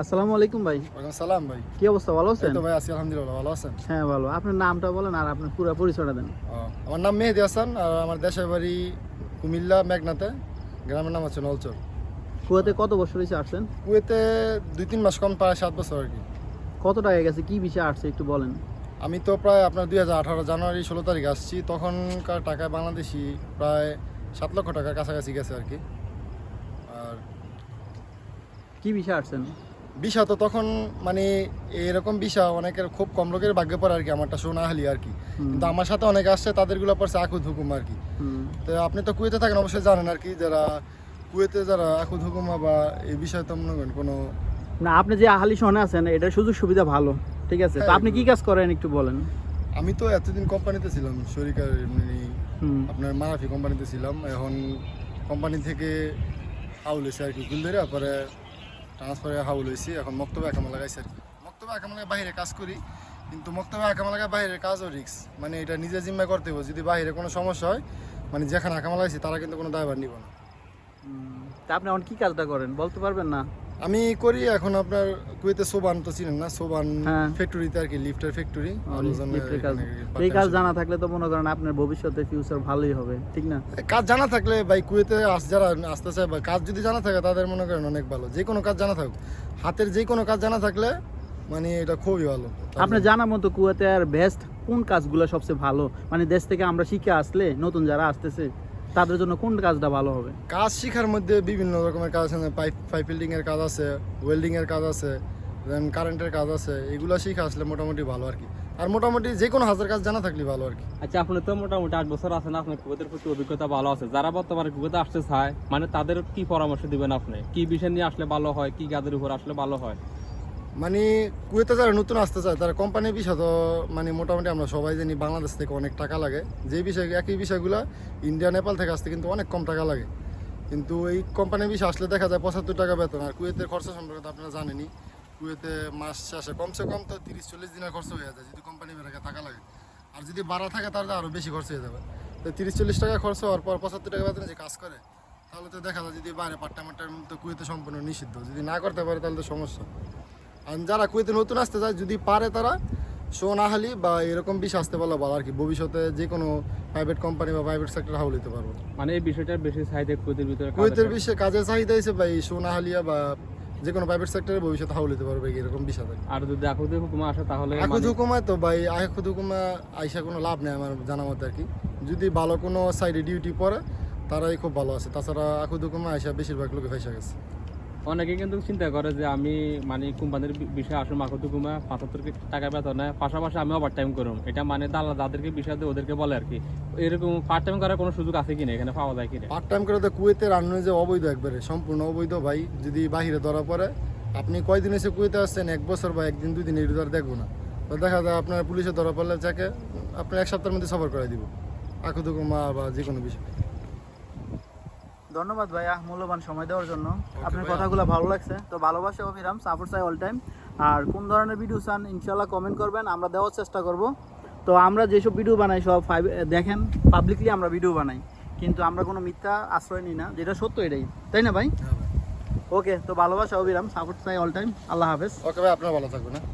আসসালামু আলাইকুম ভাই। সালাম ভাই। কি অবস্থা? ভালো আছেন? তো ভাই আছি আলহামদুলিল্লাহ ভালো আছেন? হ্যাঁ ভালো। আপনার নামটা বলেন আর আপনার পুরো পরিচয়টা দেন। আমার নাম মেহেদি হাসান আর আমার দেশের বাড়ি কুমিল্লা মেঘনাতে। গ্রামের নাম হচ্ছে নলচর। কুয়াতে কত বছর হয়েছে আসছেন? কুয়েতে দুই তিন মাস কম প্রায় সাত বছর আর কি। কত টাকা গেছে? কি বিষয়ে আসছে? একটু বলেন। আমি তো প্রায় আপনার দুই হাজার আঠারো জানুয়ারি ষোলো তারিখ আসছি। তখনকার টাকায় বাংলাদেশি প্রায় সাত লক্ষ টাকার কাছাকাছি গেছে আর কি। আর কি বিষয়ে আসছেন? বিষা তো তখন মানে এরকম বিষা অনেকের খুব কম লোকের ভাগ্যে পড়ে আর কি আমারটা সোনাহালি আর কি। কিন্তু আমার সাথে অনেক আসছে তাদেরগুলো পড়ছে আকুদ হুকুম আর কি। তো আপনি তো কুয়েতে থাকেন অবশ্যই জানেন আর কি যারা কুয়েতে যারা আকুদ হুকুমা বা এই বিষয়ে তো মনে করেন কোনো না আপনি যে আহালি শহরে আছেন এটা সুযোগ সুবিধা ভালো ঠিক আছে? তো হ্যাঁ, আপনি কি কাজ করেন একটু বলেন। আমি তো এতদিন কোম্পানিতে ছিলাম শরিকার মানে হুম। আপনার মারাফি কোম্পানিতে ছিলাম এখন কোম্পানি থেকে হাউল হয়েছে আর কি গুলদেরা পরে ট্রান্সফারে হাউল হয়েছি এখন মক্তবে একামা লাগাইছি আর কি। মক্তবে একামা বাইরে কাজ করি, কিন্তু মক্তবে একামা লাগায় বাইরের কাজও রিক্স মানে এটা নিজে জিম্মায় করতে হবে যদি বাইরে কোনো সমস্যা হয় মানে যেখানে একামা লাগাইছি, তারা কিন্তু কোনো দায়ভার নিব না। তা আপনি এখন কী কাজটা করেন? বলতে পারবেন না? আমি করি এখন আপনার কুয়েতে সোবান তো চিনেন না? সোবান। ফ্যাক্টরিতে আর কি লিফটের ফ্যাক্টরি এই কাজ জানা থাকলে তো মনে করেন আপনার ভবিষ্যতে ফিউচার ভালোই হবে ঠিক না? কাজ জানা থাকলে ভাই কুয়েতে আস যারা আসতে চায় বা কাজ যদি জানা থাকে তাদের মনে করেন অনেক ভালো। যে কোনো কাজ জানা থাকুক। হাতের যে কোনো কাজ জানা থাকলে মানে এটা খুবই ভালো। আপনার জানা মতো কুয়েতে আর বেস্ট কোন কাজগুলো সবচেয়ে ভালো? মানে দেশ থেকে আমরা শিখে আসলে নতুন যারা আসতেছে? তাদের জন্য কোন কাজটা ভালো হবে? কাজ শেখার মধ্যে বিভিন্ন রকমের কাজ আছে পাইপ পাইপ বিল্ডিং এর কাজ আছে ওয়েল্ডিং এর কাজ আছে দেন কারেন্টের কাজ আছে এগুলো শিখে আসলে মোটামুটি ভালো আর কি। আর মোটামুটি যে কোনো হাজার কাজ জানা থাকলে ভালো আর কি। আচ্ছা আপনি তো মোটামুটি আট বছর আছেন আপনার কুকুরের প্রতি অভিজ্ঞতা ভালো আছে। যারা বর্তমানে কুকুরতে আসতে চায় মানে তাদের কি পরামর্শ দিবেন আপনি? কি বিষয় নিয়ে আসলে ভালো হয় কি কাজের উপর আসলে ভালো হয়? মানে কুয়েতে যারা নতুন আসতে চায়, তারা কোম্পানির বিষয় তো মানে মোটামুটি আমরা সবাই জানি বাংলাদেশ থেকে অনেক টাকা লাগে। যে বিষয় একই বিষয়গুলো ইন্ডিয়া নেপাল থেকে আসতে কিন্তু অনেক কম টাকা লাগে। কিন্তু এই কোম্পানির বিষয় আসলে দেখা যায় পঁচাত্তর টাকা বেতন। আর কুয়েতের খরচা সম্পর্কে তো আপনারা জানেনই। কুয়েতে মাস শেষে কমসে কম তো তিরিশ, চল্লিশ দিনের খরচ হয়ে যায়, যদি কোম্পানি বেড়ে টাকা লাগে। আর যদি বাড়া থাকে তাহলে আরও বেশি খরচ হয়ে যাবে। তো তিরিশ, চল্লিশ টাকা খরচ হওয়ার পর পঁচাত্তর টাকা বেতনে যে কাজ করে, তাহলে তো দেখা যায় যদি বাইরে পাট্টা টাইম তো কুয়েতে সম্পূর্ণ নিষিদ্ধ। যদি না করতে পারে তাহলে তো সমস্যা। আর যারা কুয়েতে নতুন আসতে চায় যদি পারে তারা সোনাহালি বা এরকম বিষ আসতে পারলে ভালো আর কি। ভবিষ্যতে যে কোনো প্রাইভেট কোম্পানি বা প্রাইভেট সেক্টর হাউল হতে পারব। মানে এই বিষয়টা বেশি চাহিদা কুকুরের ভিতরে কুয়েতের। বিশ্বে কাজের চাহিদা হিসেবে ভাই সোনাহালিয়া বা যে কোনো প্রাইভেট সেক্টরে ভবিষ্যতে হাউল হতে পারবে এরকম বিষয় থাকে আর যদি আকুতি হুকুমা আসে তাহলে আকুদ মানে- হুকুমায় তো ভাই আকুদ হুকুমা আইসা কোনো লাভ নেই আমার জানা মতে আর কি। যদি ভালো কোনো সাইডে ডিউটি পড়ে তারাই খুব ভালো আছে। তাছাড়া আকুদ হুকুমা আইসা বেশিরভাগ লোকে ফেসে গেছে। অনেকে কিন্তু চিন্তা করে যে আমি মানে কোম্পানির বিষয়ে আসুন আকুতি হুকুমা পঁচাত্তর টাকা বেতনে পাশাপাশি আমি ওভার টাইম করুন এটা মানে দালা যাদেরকে বিষয় দিয়ে, ওদেরকে বলে আর কি। এরকম পার্ট টাইম করার কোনো সুযোগ আছে কিনা এখানে পাওয়া যায় কিনা? পার্ট টাইম করে তো কুয়েতে রান্না যে অবৈধ একবারে, সম্পূর্ণ অবৈধ ভাই। যদি বাহিরে ধরা পড়ে, আপনি কয়দিন এসে কুয়েতে আসছেন? এক বছর বা একদিন দুই দিন এই ধর দেখব না। তো দেখা যায় আপনার পুলিশে ধরা পড়লে যাকে আপনার এক সপ্তাহের মধ্যে সফর করে দিব। আকুদুকুমা বা যে কোনো বিষয়। ধন্যবাদ ভাইয়া মূল্যবান সময় দেওয়ার জন্য। আপনার। কথাগুলো ভালো লাগছে। তো ভালোবাসা অভিরাম সাপোর্ট চাই অল টাইম আর কোন ধরনের ভিডিও চান ইনশাল্লাহ কমেন্ট করবেন আমরা দেওয়ার চেষ্টা করব। তো আমরা যেসব ভিডিও বানাই সব ফাইভ দেখেন পাবলিকলি আমরা ভিডিও বানাই। কিন্তু আমরা কোনো মিথ্যা আশ্রয় নিই না যেটা সত্য এটাই। তাই না ভাই? ওকে তো ভালোবাসা অভিরাম সাপোর্ট চাই অল টাইম আল্লাহ হাফেজ। ওকে ভাই আপনার ভালো থাকবেন হ্যাঁ।